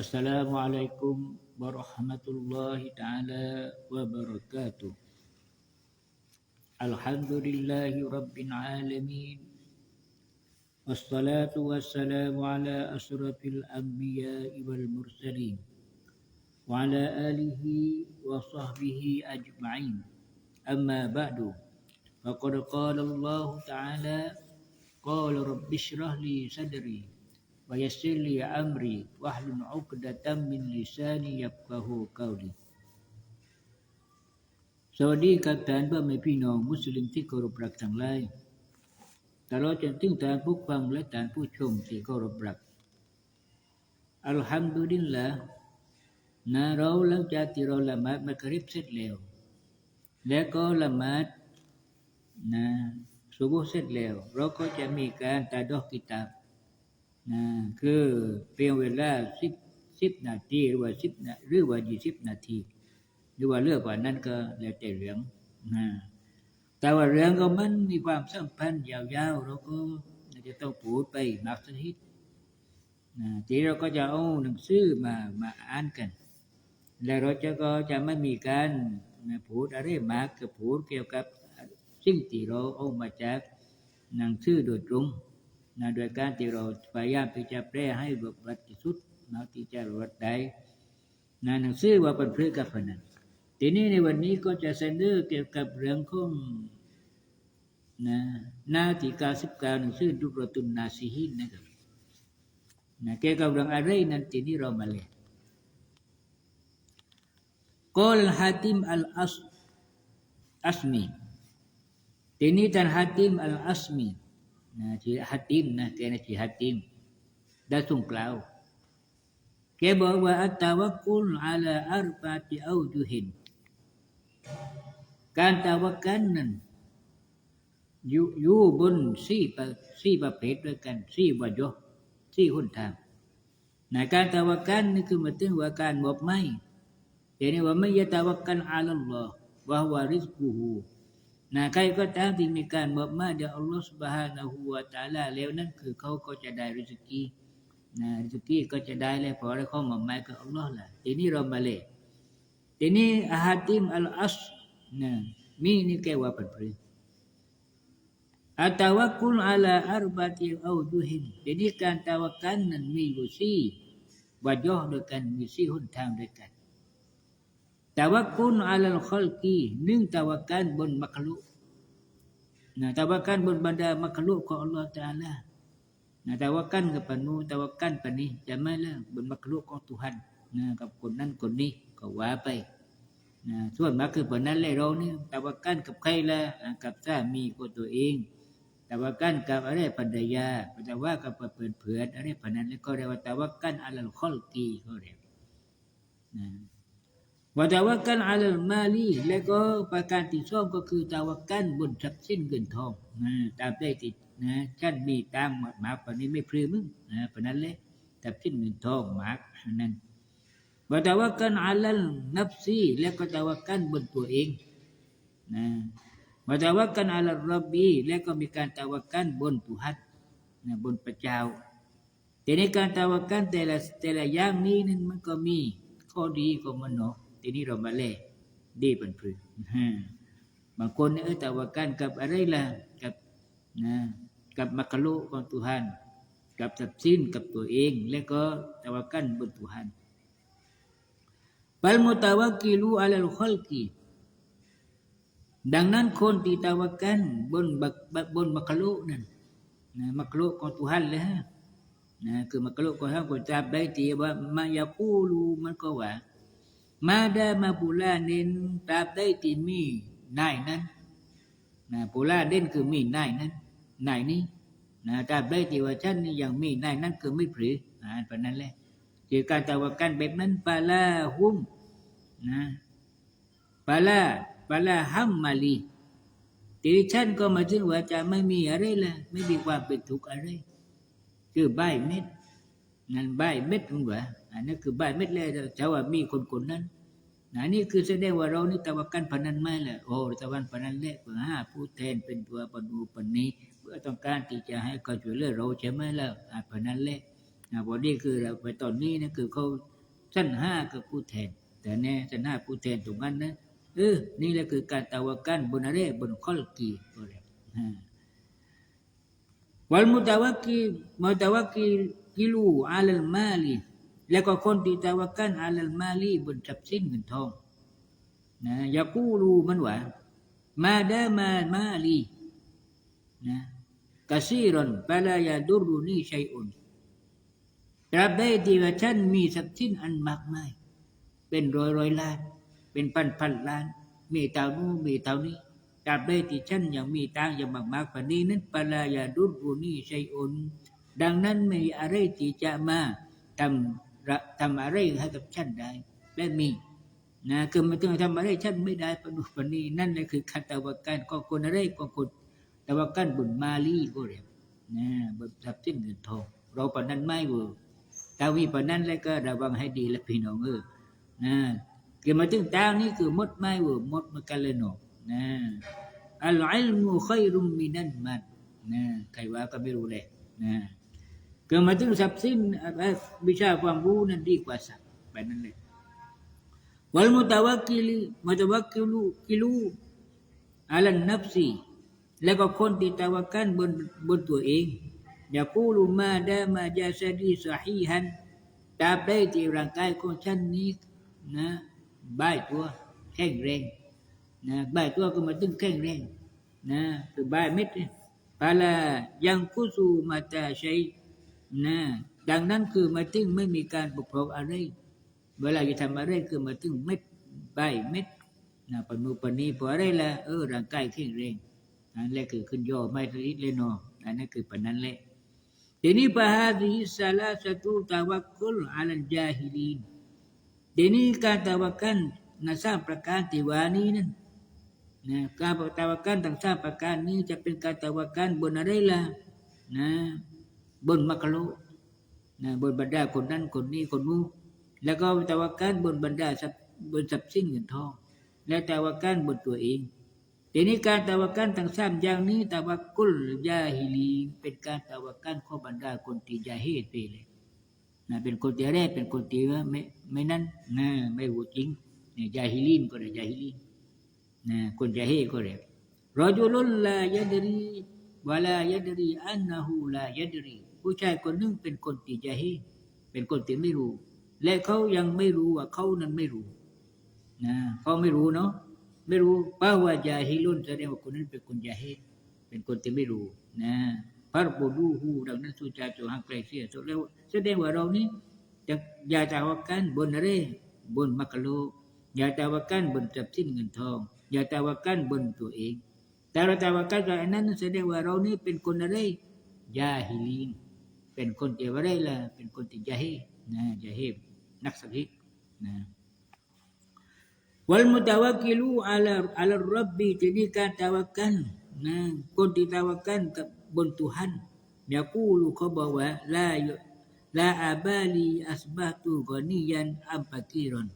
السلام عليكم ورحمة الله تعالى وبركاته الحمد لله رب العالمين والصلاة والسلام على أشرف الأنبياء والمرسلين وعلى آله وصحبه أجمعين أما بعد فقد قال الله تعالى قال رب اشرح لي صدري ويسر لي أمري واحلل عقدة من لساني يفقه قولي สวัสดีครับท่านพ่อแม่พี่น้องมุสลิมที่เคารพรักทั้งหลายตลอดจนถึงท่านผู้ฟังและท่านผู้ชมที่เคารพรักอัลฮัมดุลิลละนะเราหลังจากที่เราละหมาดมักริบเสร็จแล้ว และก็ละหมาดนะสุบุห์เสร็จแล้ว เราก็จะมีการตาดอกกิตาบ นะคือเพียงเวลาสิบสิบนาทีหรือว่าสิบนาหรือว่ายี่สิบนาที หรือว่าเลือกกว่านั้นก็แล้วแต่เรื่องนะแต่ว่าเรื่องก็มันมีความสัมพันธ์ยาวๆเราก็จะต้องพูดไปมากสักนิดนะทีเราก็จะเอาหนังสือมามาอ่านกัน แล้วเราจะก็จะไม่มีการพูดอะไรมากก็พูดเกี่ยวกับสิ่งที่เราเอามาจากหนังสือโดยตรง นะโดยการที่เราพยายามที่จะแปรให้บกบัดที่สุดนะที่จะรวดได้นะหนังสือว่าเป็นพฤกับพนันทีนี้ในวันนี้ก็จะเสนอร์เกี่ยวกับเรื่องของนะนาทีกาสิบกาหนังสือดุรตุนนาซีฮินนะครับนะเกี่ยวกับเรื่องอะไรนั้นทีนี้เรามาเลยกอลฮัติมอัลอัสอัสมีทีนี้ท่านฮัติมอัลอัสมี นะชื่อฮัติมนะแกนะชื่อฮัติมได้ส่งกล่าวแกบอกว่าอัตตาวกุลอาลาอัรบาติเอาจุหินการตาวกันนั้นอยู่อยู่บนสี่ประสี่ประเภทด้วยกันสี่วจห์สี่หนทางในการตาวกันนี่คือหมายถึงว่าการมอบไม่แต่นี่ว่าไม่ยะตาวกันอาลัลลอฮ์วะฮวะริซกุฮู นะใครก็ตามที่มีการบอกมาเดี๋ยวอัลลอฮฺสุบฮานะฮูวะตาลาแล้วนั่นคือเขาก็จะได้ริสกีนะริสกีก็จะได้แล้วเพราะอะไรเขามาหมายกับอัลลอฮ์ล่ะทีนี้เรามาเลยทีนี้อาฮัติมอัลอัสนะมีนี่แกว่าเป็นพรีอัตาวกุลอาลาอัรบะติเอาดูหินทีนี้การตาวกันนั้นมีอยู่สี่วัดย่อด้วยกันมีสี่หนทางด้วยกัน แตาวกุลอาลัลขลกีนึ่งตาวกันบนมักลุนะตาวกันบนบรรดามักลุกของอัลลอฮฺตาลานะตาวกันกับปนูตาวกันปนี้จะไม่ละบนมักลุกของตุหันนะกับคนนั้นคนนี้ก็ว่าไปนะส่วนมากคือปนั้นเลยเรานี่ตาวกันกับใครละกับสามีของตัวเองตาวกันกับอะไรปัญญาแต่ว่ากับเพื่อนเพื่อนอะไรปนั้นแล้วก็เรียกว่าตาวกันอาลัลขลกีเขาเรียกนะ ว่าตาวักันอาลมาลีแล้วก็ประการที่สองก็คือตาวักกันบนทรัพย์สินเงินทองนะตามได้ติดนะฉันมีตามหมาปานนี้ไม่พลือมึงนะปนนั้นเลยทรัพย์สินเงินทองหมากนั้นว่าตาวักันอาลลนับซีแล้วก็ตาวักกันบนตัวเองนะว่าตาวักันอาลรับบีแล้วก็มีการตาวักกันบนตุฮัดนะบนพระเจ้าแต่ในการตาวักกันแต่ละแต่ละอย่างนี้นั้นมันก็มีข้อดีของมันเนาะ ทีนี้เรามาเล่ดีเป็นพื้นบางคนเนี่ยเออแต่ว่ากันกับอะไรล่ะกับนะกับมัคลุของตุหันกับทรัพย์สินกับตัวเอง แล้วก็ต่ว่ากันบนตุหันปัลมุตาวกิลูอัลลขลกีดังนั้นคนที่ตาวกันบนบนมัคลุนั่นนะมัคลุของตุหันเลยฮะนะคือมัคลุของเขาก็จับได้ที่ว่า มายาคูลูมันก็ว่า มาดามาปูลาเน้นตราบได้ที่มีนายนั้นนะปูลาเด่นคือมีนายนั้นนายนี้นะตราบได้ที่ว่าฉันนี่ยังมีนายนั้นคือไม่ผือนะเพราะนั้นแหละคือการตะวันกันแบบนั้นปาลาหุ้มนะปาลาปาลาฮัมมาลีทีฉันก็มาถึงว่าจะไม่มีอะไรลยไม่มีความเป็นทุกข์อะไร คือใบเม็ดนั่นใบเม็ดมันว่า อันนี้คือใบ่เม็ดแรกแต่ว่ามีคนคนนั้นอันนี้คือแสดงว่าเรานี่ตะวันกันพนันไม่ละโอ้ตะวันพนันแรกเพื่อห้าผู้แทนเป็นตัวปนูปนี้ เพื่อต้องการที่จะให้เขาช่วยเหลือเราใช่ไหมล่ะพนันแรกนะวันนี้คือเราไปตอนนี้นะคือเขาสั้นห้าคือผู้แทน แต่แน่สั้นห้าผู้แทนตรงนั้นนะเออนี่แหละคือการตะวันกันบนอะไรบนข้อกีก็แล้ววัลมุตะวักีมุตะวักีกิลูอาลัลมาลี แล้วก็คนที่ตะวักกันอาลัลมาลีบนทรัพย์สินเงินทองนะอยากู้รูมันว่ามาดามามาลีนะกซีรอนฟลายาดุรุนีชัยอุนตราบใดที่ว่าฉันมีทรัพย์สินอันมากมาย เป็นร้อยร้อยล้าน เป็นพันพันล้าน มีเท่านู้นมีเท่านี้ตราบใดที่ฉันยังมีตังยังมากมากๆปานี้นั้นปลายาดุรุนีชัยอุนดังนั้นไม่อะไรที่จะมาทำ ทำอะไรให้กับฉันได้ และมีนะคือมันต้องทำอะไรฉันไม่ได้ปนุปนนี้นั่นแหละคือขัตวกันก็คนอะไรก็คนตวกันบุญมาลีก็เรียกนะบนทรัพย์สินเงินทอง เราปนนั้นไม่เวอร์ตาวีปนนั้นแล้วก็ระวังให้ดีละพี่น้องเออนะคือมาถึงตานี้คือหมดไม่เวอร์หมดมากันเลยเนาะนะอัลอิลมุขัยรุมมินันมันนะใครว่าก็ไม่รู้เลยนะ เกิดมาถึงทรัพย์สินวิชาความรู้นั้นดีกว่าสัตว์แบบนั้นเลยวัลมุตาวกิลิมุตาวกิลูกิลูอาลันนับซีแล้วก็คนที่ตาวะกันบนบนตัวเองอย่าพูดมาได้มาจาสดีสฮีฮันตาบใดที่ร่างกายของฉันนี้นะบ่ายตัวแข็งแรงนะบ่ายตัวก็มาถึงแข็งแรงนะคือบ่ายเม็ดเนี่ยปาลายังกุสูมาตาใช้ นะดังนั้นคือมาถึงไม่มีการปกครองอะไร เวลาจะทำอะไรคือมาถึงเม็ดใบเม็ดนะปนุปนีพออะไรละเออร่างกายแข็งแรงนั่นแหละคือขึ้นย่อไม่ทลิเลนาะอันนั้นคือปนนั้นแหละทีนี้ปะฮาดิสาลาสตุตาวักกุลอาลันจาฮิลีนทีนี้การตาวักกันนะสร้างประการที่วานี้นั่นนะการตาวักกันต่างสร้างประการนี้จะเป็นการตาวักกันบนอะไรล่ะนะ บนมักกะโลนะบนบรรดาคนนั้นคนนี้คนนู้นแล้วก็ตะวักกันบนบรรดาบนทรัพย์สินเงินทอง และตะวักกันบนตัวเองทีนี้การตะวักกันทั้งสามอย่างนี้ตะวักกุลยาฮิลีเป็นการตะวักกันข้อบรรดาคนที่ยาเฮดไปเลยนะเป็นคนที่แรกเป็นคนที่ว่าไม่ไม่นั้นนะไม่รู้จริงเนี่ยยาฮิลีนก็เรียยาฮิลีนนะคนยาเฮก็เรียรอจุลุลลายดรีวลายดรีอันนะฮูลายดรี ผู้ชายคนหนึงเป็นคนติจาฮีเป็นคนที่ไม่รู้ และเขายังไม่รู้ว่าเขานั้นไม่รู้นะเขาไม่รู้เนาะไม่รู้ป้าว่าจาฮิลุนแสดงว่าคนนั้นเป็นคนจาฮีเป็นคนที่ไม่รู้นะพระบุดูฮูดังนั้นสุจาโจหักไกลเสียแสดงว่าแสดงว่าเรานี้จะอย่าตาวกันบนอะไรบนมักโลอย่าตาวกันบนทรัพย์สินเงินทองอย่าตาวกันบนตัวเอง แต่เราต่ว่าการอันนั้นแสดงว่าเรานี่เป็นคนอะไรยาฮิลีน เป็นคนที่ว่าอะไรล่ะเป็นคนที่ยาฮีนะยาฮีนักสักฮินะวัลมุตาวกิลูอาลาอาลารับบีทีนี้การตาวักกันนะคนที่ตาวักกันกับบนตุหันยากูลูเขาบอกว่าลาลาอาบาลีอัสบาตุกอนียันอัมปากีรอน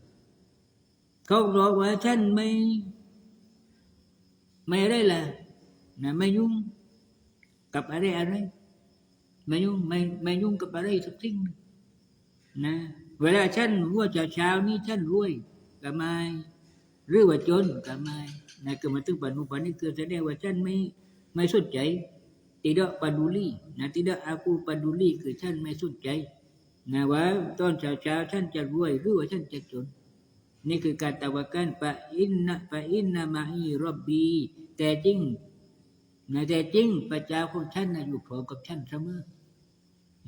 เขาบอกว่าฉันไม่ ไม่อะไรล่ะนะไม่ยุ่งกับอะไรอะไร ไม่ยุ่งไม่ไม่ยุ่งกับอะไรสักสิ่งนะ เวลาฉันว่าเช้าเช้านี้ฉันรวยก็ไม่หรือว่าจนก็ไม่นะคือมาถึงปัจจุบันนี้คือแสดงว่าฉันไม่ไม่สนใจ tidak peduli nah tidak aku peduli คือฉันไม่สนใจนะว่าตอนเช้าเช้าฉันจะรวยหรือว่าฉันจะจน นี่คือการตะวักกันปะอินนะปะอินนะมาอีรบบีแต่จริงนะแต่จริงพระเจ้าของฉันนะอยู่พร้อมกับฉันเสมอ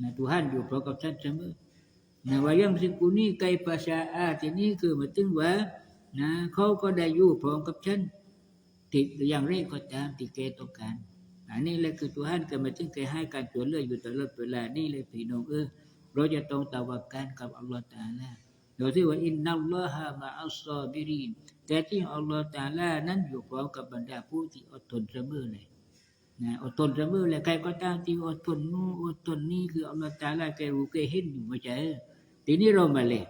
นะทุหันอยู่พร้อมกับฉันเสมอนะวายังสิกุนี่ไกภาษาอาทีนี้คือมาถึงว่านะเขาก็ได้อยู่พร้อมกับฉันติดอย่างไรก็ตามที่แกต้องการอันนี้แหละคือทุหันก็มาถึงแกให้การช่วเหลืออยู่ตลอดเวลานี่เลยพี่น้องเออเราจะต้องตะวักกันกับอัลลอฮฺตาลาโดยที่ว่าอินนัลลอฮะมาอัลซอบิรินแต่ที่อัลลอฮฺตาลานั้นอยู่พร้อมกับบรรดาผู้ที่อดทนเสมอเลย นะอดทนเสมอและใครก็ตามที่อดทนนู้อดทนนี่คืออัลลอฮฺตะลาแกรู้แกเห็นอยู่มาใจทีนี้เรามาเลย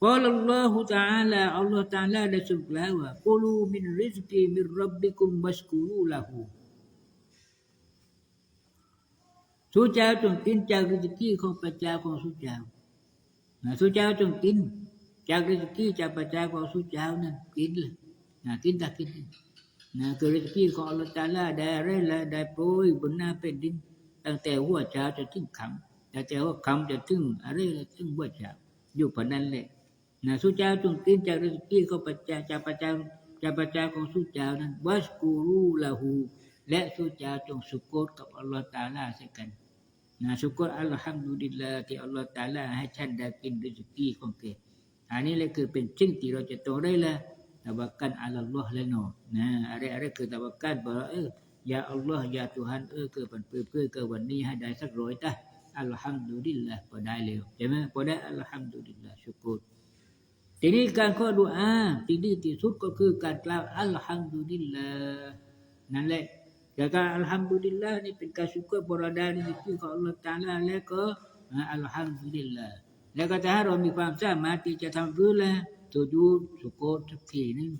กล่าวอัลลอฮฺตาลาอัลลอฮฺตาลาได้สุกแล้วว่ากูลูมินริสกีมินรับบิคุมบัสกูลูละหูสุเจ้าจงกินจากริสกีของปัจจาของสุเจ้าสุเจ้าจงกินจากริสกีจากปัจจาของสุจาวนั่นกินเลยนะกินตะกิน นะคือริสกี้ของอัลลอฮฺตาลาได้อะไรละได้โปรยบนหน้าเป็นดิน ตั้งแต่หัวเช้าจนถึงคำตั้งแต่หัวค่ำจนถึงอะไรละถึงหัวเช้าอยู่ปานนั้นแหละนะสุเจ้าจงกินจากริสกี้ของปัจจัยจากปัจจัยจากปัจจัยของสุเจ้านั้นวัสกูรูละหูและสุเจ้าจงสุโกตกับอัลลอฮฺตาลาเสียกัน Nah syukur Alhamdulillah ที่อัลลอฮฺตาลาให้ฉันได้กินริสกีของแกอันนี้แหละคือเป็นสิ่งที่เราจะต้องได้ละ ตะวักกันอัลลอฮ์แล้วเนาะนะอะไรๆคือตะวักกันบอกว่เออยาอัลลอฮ์ยาทุฮันเออเกิดเป็นเพื่อเพื่อเกิดวันนี้ให้ได้สักร้อยตะอัลฮัมดุลิลละพอได้แล้วใช่ไหมพอได้อัลฮัมดุลิลละชุกุรทีนี้การข้อดุอาที่ดีที่สุดก็คือการกล่าวอัลฮัมดุลิลละนั่นแหละ Kata Alhamdulillah ni เป็นการ syukur berada di situ ของ Allah Ta'ala แล้วก็อัลฮัมดุลิลลาห์แล้วก็ถ้าเรามีความสามารถที่จะทำรู้ละ ตัวดูสุโกตสักทีนึง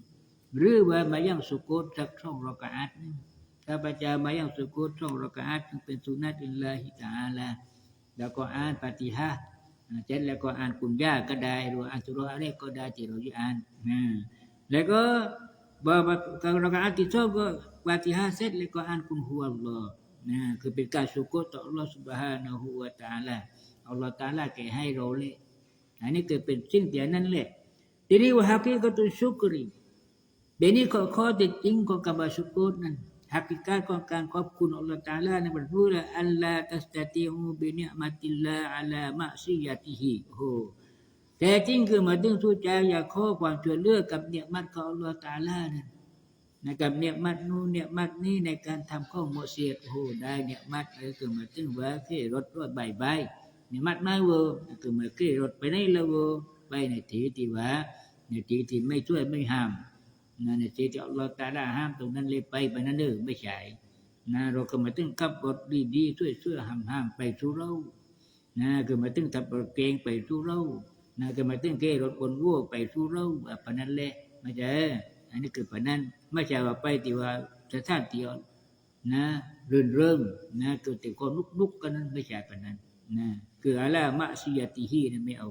หรือว่ามายังสุโกตสักช่องรอกาอัตนึงถ้าปัจจามายังสุโกตช่องรอกาอัตเป็นสุนัตอิลลาฮิตาลาแล้วก็อ่านปฏิฮะเช่นแล้วก็อ่านกุมยาก็ได้หรืออ่านสุรอะไรก็ได้ที่เราจะอ่านแล้วก็บาการรอกาอัตที่ชอบก็ Fatihah เสร็จแล้วก็อ่านกุลฮุวัลอนะคือเป็นการสุโกต่อ Allah Subhanahu wa Taala อัลลอฮ์ตาลาแกให้เราเลยอันนี้คือเป็นสิ่งที่นั้นแหละ ทีนี้ว่าฮักกีกตุชุกรีเบนี้ข้อข้อเด็ดจริงของคำว่าชุกรนั้นฮักกีกาของการขอบคุณอัลลอฮ์ตาลาในบทพูดอัลลาตัสตติอูบินิมัติลลาอัลามะซียติฮิโฮแต่จริงคือมาถึงสู้ใจอยากขอความช่วยเลือกกับเนี่ยมัดของอัลลอฮ์ตาลานั้นนะครับเนี่ยมัดนู้นเนี่ยมัดนี้ในการทำข้าวโมเสียโอ้ได้เนี่ยมัดเลยคือมาถึงว่าขี่รถรถใบใบเนี่ยมัดไม่เวอร์คือมาขี่รถไปไหนละเวอร์ ไปในทีที่ว่าในทีที่ไม่ช่วยไม่ห้ามนะในทีที่เราตาได้ห้ามตรงนั้นเลยไปไปนั่นเด้อไม่ใช่นะเราก็มาถึงขับรถดีๆช่วยช่วยห้ามห้ามไปสู่เรานะคือมาถึงขับรถเกงไปสู่เรานะคือมาถึงเกรถบนวัวไปสู่เราแบบนั้นแหละไม่ใช่อันนี้คือปนั้น ไม่ใช่ว่าไปที่ว่าสถานที่นะรื่นเริงนะคือแต่ความลุกลุกกันนั้นไม่ใช่ปนั้นนะคืออะไรมะซียติฮีนั่นไม่เอา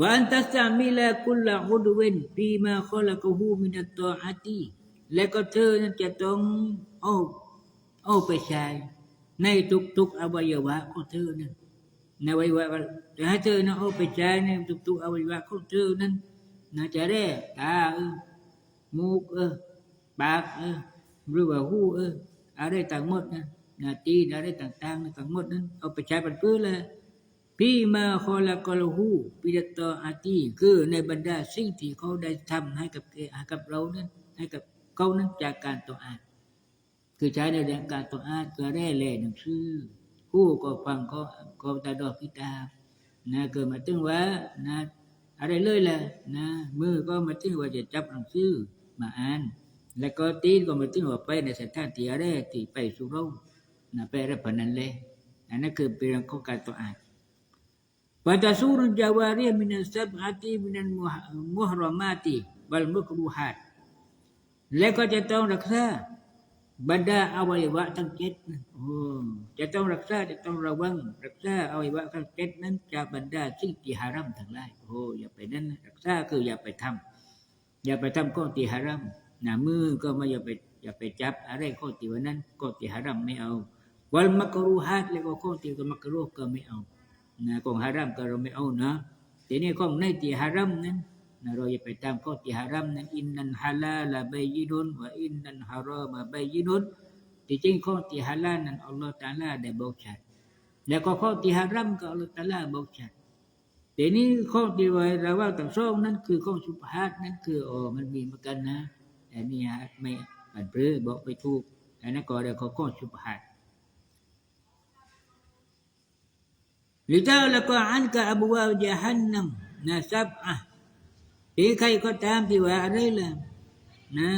วันตัสมิลาคุลละอุดเวนฟีมาขลักหูมินัตตออาตีและก็เธอนั้นจะต้องเอาเอาไปใช้ในทุกๆอวัยวะของเธอนั้นในอวัยวะแต่ให้เธอนั้นเอาไปใช้ในทุกๆอวัยวะของเธอนั้นนะจะได้ตาเออมูกเออปากเออหรือว่าหูเอออะไรต่างหมดนะนาตีนอะไรต่างๆต่างหมดนั้นเอาไปใช้เป็นเพื่อเลย พี่มาคอละกอลหูปิดต่ออาตีคือในบรรดาสิ่งที่เขาได้ทำให้กับให้กับเรานั้นให้กับเขานั้นจากการต่ออาน คือใช้ในเรื่องการต่ออานก็ได้แล่หนังสือผู้ก็ฟังก็ก็ตาดอกพิตานะเกิดมาตึงว่านะอะไรเลยแหละนะมือก็มาถึงว่าจะจับหนังสือมาอ่าน แล้วก็ตีนก็มาถึงว่าไปในสถานที่อะไรที่ไปสู่เรานะไปรับพนันเลยอันนั้นคือเป็นเรื่องของการต่ออ่าน ปัจจุบันจาวารีมินัสซับอาตีมินันมุฮรมาติบัลมุกรูฮัดแล้วก็จะต้องรักษาบรรดาอวัยวะทั้งเจ็ดจะต้องรักษาจะต้องระวัง รักษาอวัยวะทั้งเจ็ดนั้นจากบรรดาสิ่งที่ฮารัมทั้งหลายโอ้อย่าไปนั้นรักษาคืออย่าไปทำอย่าไปทำข้อที่ฮารัมหนามือก็ไม่อย่าไปอย่าไปจับอะไรข้อที่วันนั้นข้อที่ฮารัมไม่เอา วัลมักรูฮัดแล้วก็ข้อที่ก็มักรูก็ไม่เอา นะของฮารัมก็เราไม่เอานะทีนี้ข้อในที่ฮารัมนั้นนะเราอย่าไปตามข้อที่ฮารัมนั้นอินนันฮาลาลาใบยินุนว่าอินนันฮารอมาใบยินุนที่จริงข้อที่ฮาลานั้นอัลลอฮฺตาลาได้บอกชัดแล้วก็ข้อที่ฮารัมก็อัลลอฮฺตาลาบอกชัดแต่นี้ข้อที่ว่าเราว่าต่างสองนั้นคือข้อสุภาพนั้นคืออ๋อมันมีเหมือนกันนะแต่นี่ฮะไม่ปันเปรือบอกไปถูกอันนั้นก็เรียกข้อสุภาพ ลิตาล้วก็อันกับอบูวาจฮันนัมนะซับอะที่ใครก็ตามที่ว่าอะไรล่ะนะ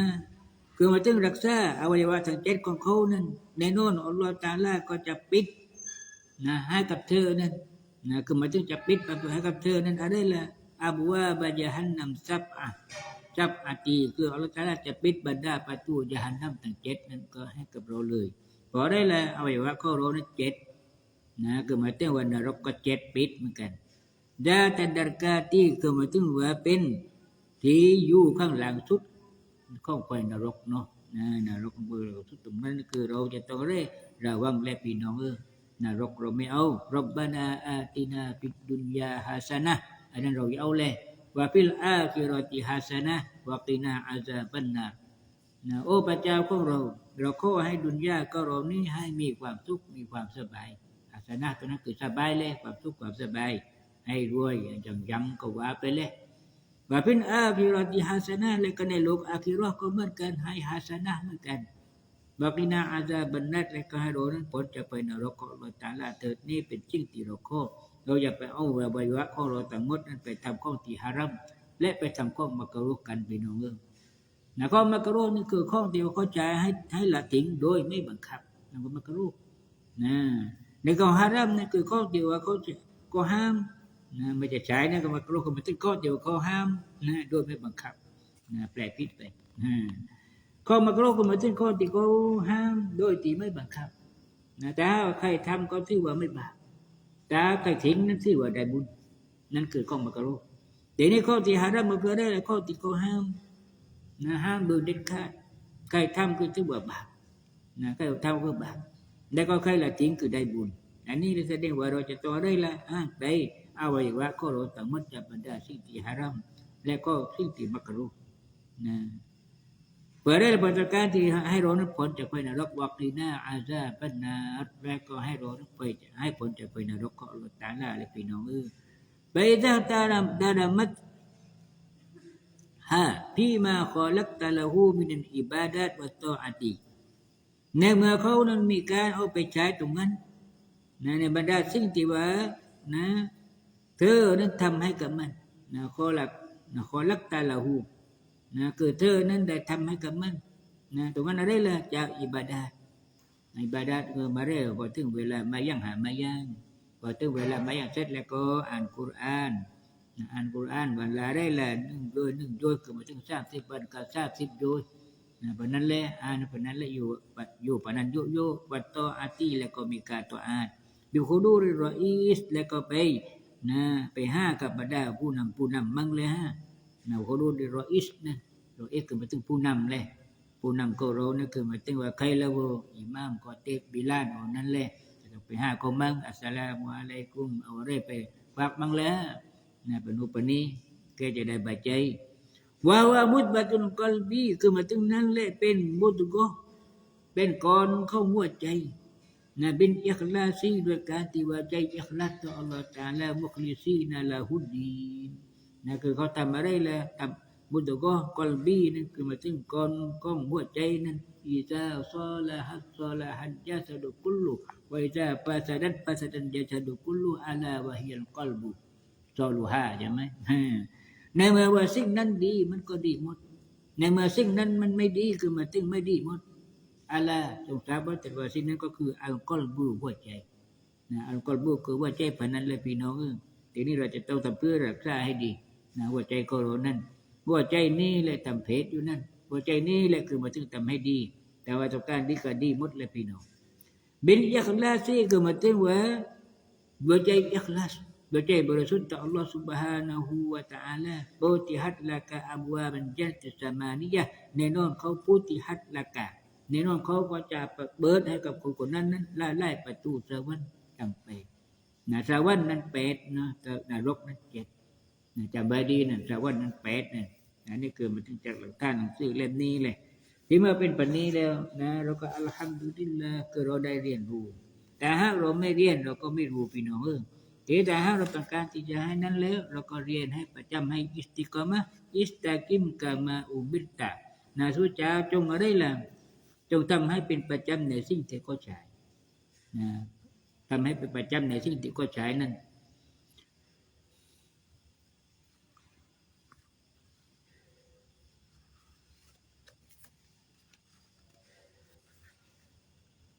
คือมาถึงรักษาอวัยวะทางเจ็ดของเขานั้นในโน่นอัลลอฮฺตาลาก็จะปิดนะให้กับเธอนั้นนะคือมาถึงจะปิดประตูให้กับเธอนั้นอะไรล่ะอาบูวาบะยะฮันนัมซับอะซับอาตีคืออัลลอฮฺตาลาจะปิดบรรดาประตูยะฮันนัมทั้งเจ็ดนั้นก็ให้กับเราเลยพอได้ละอวัยวะเของเรานั้นเจ็ด นะคือหมายถึงว่านรกก็เจ็ดปิดเหมือนกันดาตันดารกาที่คือหมายถึงว่าเป็นที่อยู่ข้างหลังสุดข้องไฟนรกเนาะนะนรกเบอร์สุดตรงนั้นคือเราจะต้องเร่ระวังและพี่น้องเออนรกเราไม่เอารับบานาอาตินาฟิดดุนยาฮาสนะอันนั้นเราจะเอาเลยว่าฟิลอาคิรติฮาสนะวะกินาอาซาบันนานะโอ้พระเจ้าของเรา เราขอให้ดุนยาก็เรานี้ให้มีความสุขมีความสบาย สนะตัวนั้นคือสบายเลยความสุกข์ความสบาย ให้รวยจังยังก็ว่าไปเลยว่าเป็นอาคิรติฮัสนะเลยก็ในโลกอาคิรอก็เหมือนกันให้ฮัสนะเหมือนกันบักินาอาซาบันนัดและก็ให้เรานั้นพ้นจากไปนรกของเราตาลาเถิดนี่เป็นสิ่งที่เราขอเราอย่าไปเอาอวัยวะของเราต่างหมดนั้นไปทำข้อตีฮารัมและไปทำข้องมักรุกกันพี่น้องเอ้ยนะก็มักรูนี่คือข้อเดียวเข้าใจให้ให้ละทิ้งโดยไม่บังคับนะก็มักรูนะ ในก็ฮารัมนี่คือข้อเดียวเขาจะก็ห้ามนะไม่จะใช้นะก็มักรูก็มันเป็นข้อเดียวเขาห้ามนะโดยไม่บังคับนะแปลผิดไปนะข้อมักรูก็มันเป็นข้อที่เขาห้ามโดยที่ไม่บังคับนะแต่ถ้าใครทำก็ถือว่าไม่บาปแต่ใครทิ้งนั่นถือว่าได้บุญ นั่นคือข้อมักรูเดี๋ยวนี้ข้อที่ฮารัมมันก็ได้ข้อที่เขาห้ามนะห้ามโดยเด็ดขาดใครทำคือถือว่าบาปนะใครทำก็บาป แล้วก็ใครละทิ้งคือได้บุญ อันนี้แสดงว่าเราจะต่อได้ละอ่าได้อวัยวะก็เราต่างหมดจะบรรดาสิ่งที่ฮารัมและก็สิ่งที่มักรุนะเปิดได้ประการที่ให้เรานั้นพ้นจากไฟนรกวักลีนาอาซาปันนาและก็ให้เรานั้นไปให้พ้นจากไฟนรกก็อัลลอฮฺตาลาและพี่น้องเออไปดาตาลามดารามัด ha bima khalaqta lahu min al-ibadat wa ta'ati ในเมื่อเขานั้นมีการเอาไปใช้ตรงนั้นนะในบรรดาสิ่งที่ว่านะเธอนั้นทำให้กับมันนะขอหลักนะขอลักตาละหูนะคือเธอนั้นได้ทำให้กับมันนะตรงนั้นอะไรล่ะจากอิบาดาอิบาดาเออมาเร็วพอถึงเวลามายังหามายังพอถึงเวลามายังเสร็จแล้วก็อ่านกุรานอ่านกุรานวันละได้ละหนึ่งโดยหนึ่งโดยก็มาถึงสามสิบวันก็สามสิบโดย นะปนั้นแหละอ่านปนั้นแหละอยู่ปอยู่ปนั้นโยโยวัต่ออาตีแล้วก็มีการต่ออ่านอยู่คูดูริรออีสแล้วก็ไปนะไปห้ากับบรรดาผู้นำผู้นำมั่งเลยฮะนะคูดูริรออีสนะรออีสคือมาถึงผู้นำเลยผู้นำก็เรานะคือมาถึงว่าใครล้วอิหม่ามก็เตบบิลานเอานั่นแหละไปห้าก็มั่งอัสสลามุอะลัยกุมเอาอะไรไปฝากมั่งแล้วนะเป็นอุปนิแกจะได้บาดใจ ว่าว่ามุดบาตุนกอลบีคือมาถึงนั้นแหละเป็นมุดก็เป็นกอนเข้าหัวใจนะเป็นอิคลาซีด้วยการที่ว่าใจอิคลาสต่ออัลลอฮฺตาลามุคลิซีนะละฮุดีนนะคือเขาทำอะไรละทำมุดก็กอลบีนั่นคือมาถึงกอนก้องหัวใจนั้นอิจาซอลาฮัซอลาฮัจญาสดุกุลลุวอิจาปัสดัดปัสดันญาสดุกุลลุอาลาวะฮิยัลกอลบุซอลูฮาใช่ไหม ในเมื่อว่าสิ่งนั้นดี มันก็ดีหมด ในเมื่อสิ่งนั้นมันไม่ดีคือมันถึงไม่ดีหมดอัลลอฮ์ทรงทราบว่าแต่ว่าสิ่งนั้นก็คืออัลกอลบูหัวใจนะอัลกอลบูคือหัวใจพนันเลยพี่น้องเออทีนี้เราจะต้องทำเพื่อรักษาให้ดีนะหัวใจก็เรานั่นหัวใจนี้แหละทำเพจอยู่นั่นหัวใจนี้แหละคือมาถึงทำให้ดี แต่ว่าต้องการดีก็ดีหมดเลยพี่น้องบินยักลาซีคือมาถึงว่าหัวใจยักลาส Berjaya berasut Allah subhanahu wa ta'ala Putihat laka abwaban jannat samaniyah แน่นอนเขาพุติหัดละกะแน่นอนเขาก็จะเปิดให้กับคนคนนั้นนั้นไล่ไล่ประตูสวรรค์ตั้งแปดนะสวรรค์นั้นแปดนะแต่นรกนั้นเจ็ดนะจำไว้ดีนะสวรรค์นั้นแปดนะอันนี้คือมันถึงจากหลักฐานหนังสือเล่มนี้เลยที่เมื่อเป็นปัจนี้แล้วนะเราก็อัลฮัมดุลิลละคือเราได้เรียนรู้ แต่หากเราไม่เรียนเราก็ไม่รู้พี่น้องเออ tidak harus tekan tijahanan le loko rian hai pacam hai istiqamah istaqim kama ubirta นะสุจาจงอะไรล่ะจงทำให้เป็นประจำในสิ่งที่ก็ใช้นะทำให้เป็นประจำในสิ่งที่ก็ใช้นั่น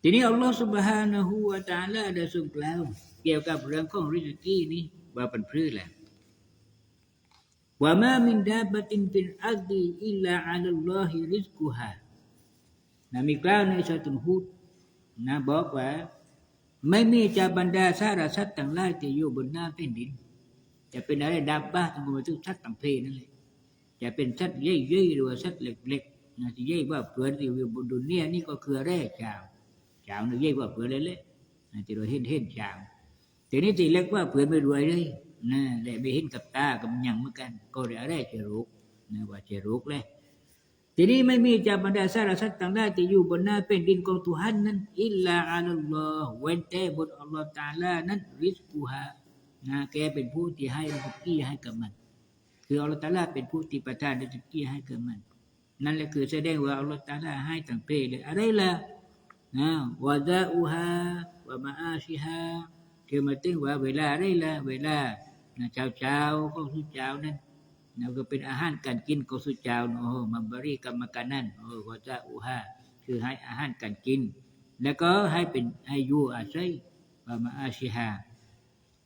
ทีนี้อัลลอฮฺ سبحانه และ تعالى ได้ทรงกล่าว เกี่ยวกับเรื่องของริสกีนี้ว่าเป็นพื้นแหละว่ามามินดาบตินฟิลอัลดีอิลลาอัลลอฮิริสกุฮานะมีกล่าวในชาตุนฮูดนะบอกว่า ไม่มีจะบรรดาสารสัตว์ต่างหลายที่อยู่บนหน้าแผ่นดิน จะเป็นอะไรดับบ้าทั้งหมดทุกสัตว์ต่างเพศนั่นแหละจะเป็นสัตว์ใหญ่ๆหรือว่าสัตว์เล็กๆนะที่ใหญ่ว่าเปลือนที่อยู่บนดุนเนี่ยนี่ก็คือแร่จาวจาวนี่ใหญ่ว่าเปลือนเลยแหละนะที่เราเห็นเห็นจาว ทีนี้ที่เล็กว่าเปลือไม่รวยเลยนะแต่ไม่เห็นกับตากับยังเหมือนกัน ก็เรียกแร่เจรุกนะว่าเจรุกเลยทีนี้ไม่มีจะบรรดาสารสัตว์ต่างได้ที่อยู่บนหน้าเป็นดินของทุหันนั้นอิลลาอัลลอฮ์เว้นแต่บนอัลลอฮ์ตาลานั้น ริสกุฮานะแกเป็นผู้ที่ให้ริสกี้ให้กับมัน คืออัลลอฮ์ตาลาเป็นผู้ที่ประทานริสกี้ให้กับมัน นั่นแหละคือแสดงว่าอัลลอฮ์ตาลาให้ต่างเพศเลยอะไรล่ะนะวะดาอูฮาวะมาอาชิฮา คือมายถึงว่าเวลาอะไรละเวลานเช้าเช้าก็คือเช้านั้นนะก็เป็นอาหารการกินก็สุจาโอ้มัมบริกรรมการนั่นโอ้ก็จะอุฮาคือให้อาหารการกิน แล้วก็ให้เป็นให้อยู่อาศัยว่ามาอาชิฮา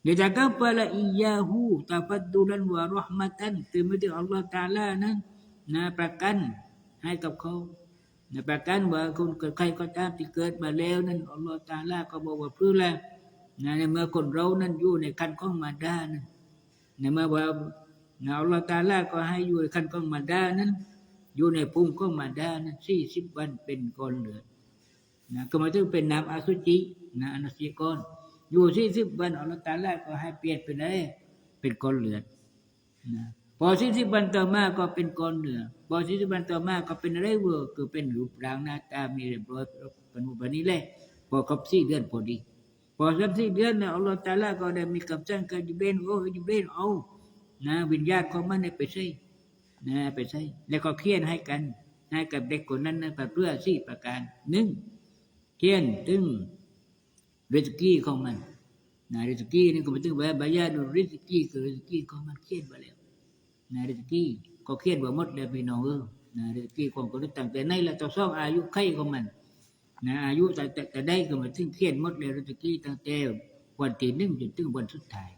เดี๋ยวจากนั้นปละอียาหูตาฟัดดุลันวะรหมตันคือม่ได้อัลลอฮฺตาลานั้นนะประกันให้กับเขานะประกันว่าคนเกิดใครก็ตามที่เกิดมาแล้วนั้นอัลลอฮฺตาลาก็บอกว่าเพื่อแล้ว นะในเมื่อคนเรานั้นอยู่ในคันของมารดานั้นในเมื่อว่านะอัลลอฮฺตาลาก็ให้อยู่ในขั้นของมารดานั้นอยู่ในภูมิของมารดานั้นสี่สิบวันเป็นก้อนเลือดนะก็มาถึงเป็นน้ำอสุจินะอนุสิกรอยู่สี่สิบวันอัลลอฮฺตาลาก็ให้เปลี่ยนเป็นอะไรเป็นก้อนเลือดนะพอสี่สิบวันต่อมาก็เป็นก้อนเนื้อพอสี่สิบวันต่อมาก็เป็นอะไรเวอร์คือเป็นรูปร่างหน้าตามีเรียบร้อยเป็นอุปนิเลยพอครบสี่เดือนพอดี พอครบสี่เดือนนะอัลลอฮฺตาลาก็ได้มีคำสั่งกับยิบเรนโอ้ยิบเรนเอานะวิญญาณของมันเนี่ยไปใช่นะไปใช่แล้วก็เขียนให้กันให้กับเด็กคนนั้นนะเพื่อสี่ประการหนึ่งเขียนถึงริสกี้ของมันนะริสกี้นี่ก็หมายถึงว่าบายาดูริสกี้คือริสกี้ของมันเขียนไว้แล้วนะริสกี้ก็เขียนไว้หมดแล้วพี่น้องเออนะริสกี้ของคนตั้งแต่ในละต่อสองอายุไขของมัน นะอายุแต่แต่ได้ก็มาถึงเขียนหมดแล้วริกี้ตั้งแต่วันที่หนึ่งจนถึงวันสุดท้าย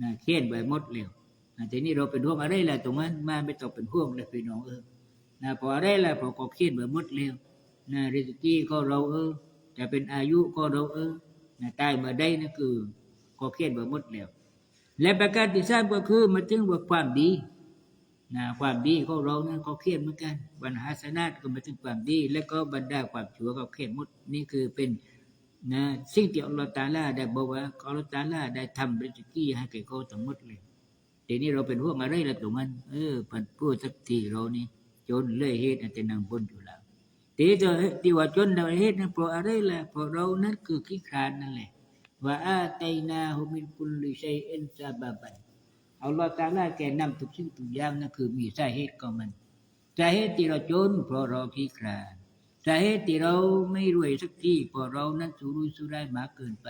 นะเขียนไว้หมดแล้วนะทีนี้เราเป็นห่วงอะไรล่ะตรงนั้นมาไม่ต้องเป็นห่วงเลยพี่น้องเออนะพออะไรล่ะพอก็เขียนไว้หมดแล้วนะริสกี้ก็เราเออจะเป็นอายุก็เราเออนะตายมาได้นั่นคือก็เขียนไว้หมดแล้วและประการที่สามก็คือมาถึงว่าความดี นะความดีของเรานั้นก็เขียนเหมือนกันบรรหาสนาตก็มาถึงความดี และก็บรรดาความชั่วก็เขียนหมดนี่คือเป็นนะสิ่งที่อัลลอฮฺตาลาได้บอกว่าอัลลอฮฺตาลาได้ทำบริสกี้ให้แก่เขาทั้งหมดเลยทีนี้เราเป็นพวกอะไรล่ะตรงนั้นเออพันพูดสักทีเรานี่จนเลยเหตุอันจะนั่งบนอยู่แล้วทีนี้ที่ว่าจนเราเหตุนั้นเพราะอะไรล่ะเพราะเรานั้นคือขี้คร้านนั่นแหละว่าอาตัยนาฮุมินคุลิชัยอินซาบาบัน อาลอตาลาแกนำทุกสิ่งทุกอย่างนั่นคือมีสาเหตุของมันสาเหตุที่เราจนเพราะเราขี้คร้านสาเหตุที่เราไม่รวยสักทีเพราะเรานั้นสุรุ่ยสุร่ายมากเกินไป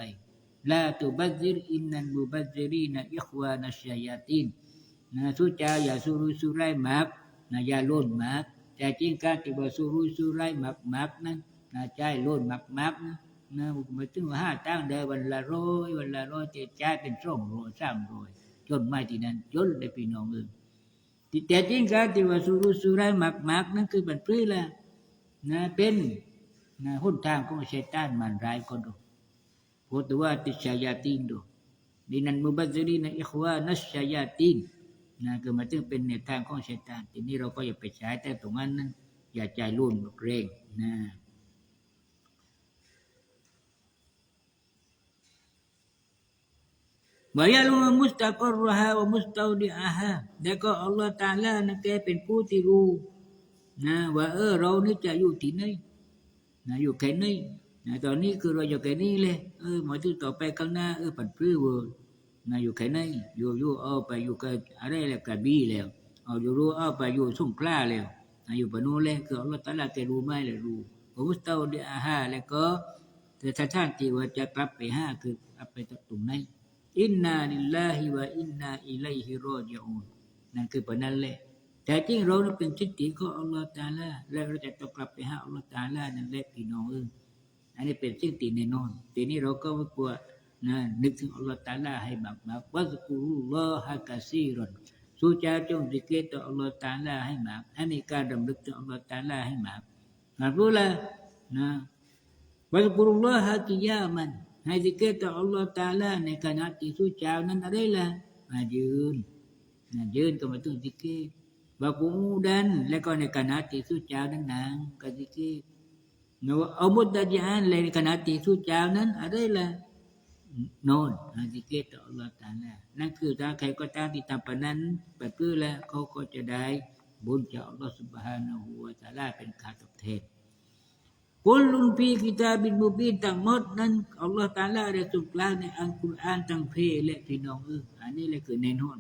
ลาตุบัซิรอินนันบุบัซิรีนะอิควานัชยาตินนะสุจาอย่าสุรุยสุร่ายมากนะอย่าล้นมากแต่จริงการที่ว่าสุรุยสุร่ายมากมากนั้นนะใจล้นมากมากนะนะมาถึงห้าตั้งเดวันละร้อยวันละร้อยแต่ใจเป็นสองร้อยสามร้อย จนไม่ที่นั้นจนเลยพี่น้องเออที่แต่จริงการที่ว่าสุรุสุรายมากมากนั้นคือมันพื่อละนะเป็นนะหนทางของชัยตานมันร้ายคนดู khutwat syayatin tu dinan mubazirin ikhwan syayatin นะคือมายถึงเป็นแนวทางของชัยตานทีนี้เราก็อย่าไปใช้แต่ตรงนั้นนั้นอย่าใจรุ่นเร่งนะ วายาลูมุสตะกรฮาวมุสตาดิอาฮาแล้วก็อัลลอฮฺตาลานะแกเป็นผู้ที่รู้นะว่าเออเรานี่จะอยู่ที่ไหนนะอยู่แค่ไหนนะตอนนี้คือเราอยู่แค่นี้เลยเออหมายถึงต่อไปข้างหน้าเออปัดพื้นเวอร์นะอยู่แค่ไหนอยู่อยู่เอาไปอยู่กับอะไรแล้วกับบีแล้วเอาอยู่รู้เอาไปอยู่ส่งขลาแล้วนะอยู่ปนู้นเลยคืออัลลอฮฺตาลาแกรู้ไหมเลยรู้ผมมุสตาดิอาฮาแล้วก็แต่ถ้าท่านที่ว่าจะกลับไปห้าคือกลับไปตรงไหน อินนาลิลลาฮิวะอินนาอิลัยฮิรอจิอูนนั่นคือปะนั้นแหละแต่จริงเราเป็นชิดติของอัลลอฮฺตาลาและเราจะต้องกลับไปหาอัลลอฮฺตาลานั่นแหละพี่น้องเอออันนี้เป็นสิ่งที่แน่นอนทีนี้เราก็ไม่กลัวนะนึกถึงอัลลอฮฺตาลาให้มากมากวะสกุรุลลอฮะกะซีรอนสู้จาจงสิเกตต่ออัลลอฮฺตาลาให้มากให้มีการดำลึกถึงอัลลอฮฺตาลาให้มากนะรู้ละนะวะสกุรุลลอฮะกิยามัน ให้สิเกตต่ออัลลอฮฺตาลาในขณะที่สู้เจ้านั้นอะไรล่ะมายืนนะยืนก็มาต้องสิเกตบักอูดันและก็ในขณะที่สู้เจ้านั้นนางก็สิเกตนว่าเอามุดดาจานในขณะที่สู้เจ้านั้นอะไรล่ะโน่นฮะสิเกตต่ออัลลอฮฺตาลานั่นคือถ้าใครก็ตามที่ทำปนั้นแบบเพื่อแล้วเขาก็จะได้บุญจากอัลลอฮฺสุบฮานะฮูวะตะอาลาเป็นค่าตอบแทน กุลลุนฟีกิตาบินมุบีนทั้งหมดนั้นอัลลอฮฺตาลาได้ทรงกล่าวในอัลกุรอานทั้งเพและพี่น้องเอออันนี้แหละคือแน่นอน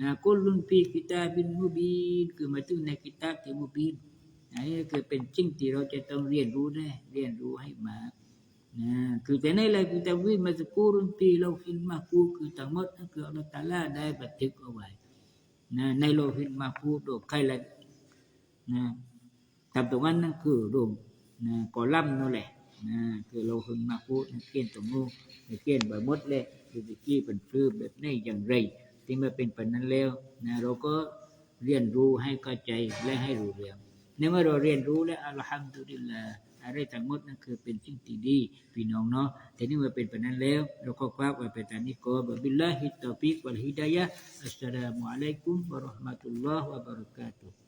นะกุลลุนฟีกิตาบินมุบีนคือมาถึงในกิตาบที่มุบีนอันนี้คือเป็นสิ่งที่เราจะต้องเรียนรู้ได้ เรียนรู้ให้มากนะคือแต่ในรายกิตาวิมาสกูรุนปีโลหินมาคูคือทั้งหมดนั่นคืออัลลอฮฺตาลาได้บันทึกเอาไว้นะในโลหินมาคูโดใครละนะทำตรงนั้นนั่นคือรูป นะกอลัมนั่นแหละนะคือโลหินมาคูนะเขียนตรงนู้นเขียนไปหมดเลยคือตะกี้เป็นฟื้นแบบนี้อย่างไรที่มาเป็นปัจนั้นแล้วนะเราก็เรียนรู้ให้เข้าใจและให้รู้เรื่องในเมื่อเราเรียนรู้แล้วอัลฮัมดุลิลลาอะไรทั้งหมดนั่นคือเป็นสิ่งที่ดีพี่น้องเนาะแต่นี่มื่อเป็นแบบนั้นแล้ว เราก็คว้าไว้เป็นตามนี้ก็บบิลลาฮิตตอฟิกวัลฮิดายะอัสสลามุอะลัยกุมวะเราะห์มะตุลลอฮ์วะบะเราะกาตุฮ์